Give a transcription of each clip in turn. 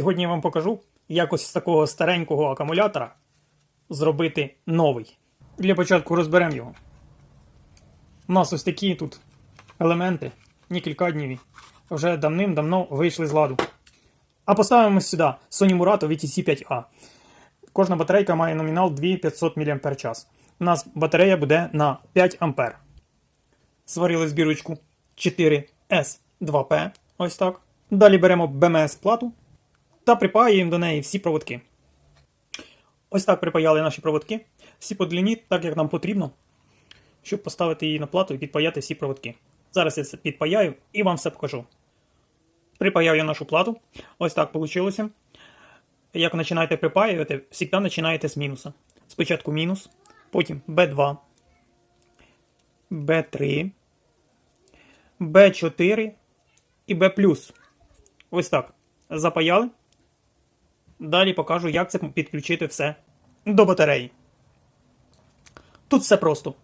Сьогодні я вам покажу, як ось з такого старенького акумулятора зробити новий. Для початку розберемо його. У нас ось такі тут елементи, нікелькадніві, вже давним-давно вийшли з ладу. А поставимо сюди Sony Murato VTC 5A. Кожна батарейка має номінал 2500 мАч. У нас батарея буде на 5 А. Сварили збірочку 4S2P. Ось так. Далі беремо BMS-плату та припаюємо до неї всі проводки. Ось так припаяли наші проводки. Всі по длині, так як нам потрібно, щоб поставити її на плату і підпаяти всі проводки. Зараз я це підпаяю і вам все покажу. Припаяв я нашу плату. Ось так вийшло. Як починаєте припаювати, завжди починаєте з мінуса. Спочатку мінус, потім B2, B3, B4 і B+. Ось так. Запаяли. Далі покажу, як це підключити все до батареї. Тут все просто.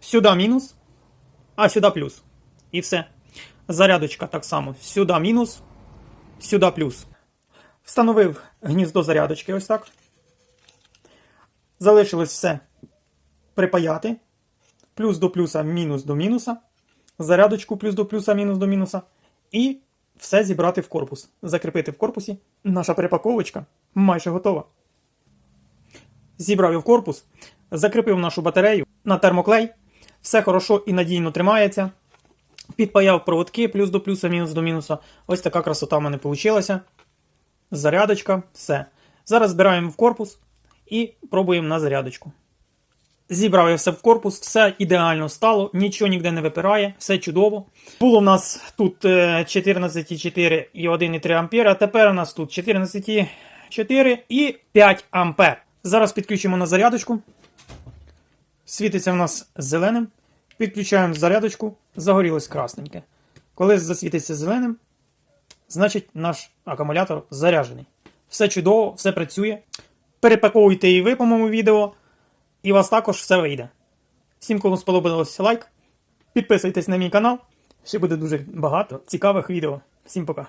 Сюди мінус, а сюди плюс. І все. Зарядочка так само. Сюди мінус, сюди плюс. Встановив гніздо зарядочки ось так. Залишилось все припаяти. Плюс до плюса, мінус до мінуса. Зарядочку плюс до плюса, мінус до мінуса. І все зібрати в корпус. Закріпити в корпусі. Наша перепаковочка майже готова. Зібрав я в корпус, закріпив нашу батарею на термоклей. Все хорошо і надійно тримається. Підпаяв проводки плюс до плюса, мінус до мінуса. Ось така красота в мене вийшла. Зарядочка, все. Зараз збираємо в корпус і пробуємо на зарядочку. Зібрав я все в корпус, все ідеально стало, нічого ніде не випирає, все чудово. Було в нас тут е, 14,4 і 1,3 ампера, тепер у нас тут 14,4 і 5 ампер. Зараз підключимо на зарядочку. Світиться в нас зеленим. Підключаємо зарядочку, загорілось красненьке. Коли засвітиться зеленим, значить наш акумулятор заряджений. Все чудово, все працює. Перепаковуйте і ви по моєму відео, і у вас також все вийде. Всім, кому сподобалося лайк, підписуйтесь на мій канал. Ще буде дуже багато цікавих відео. Всім пока.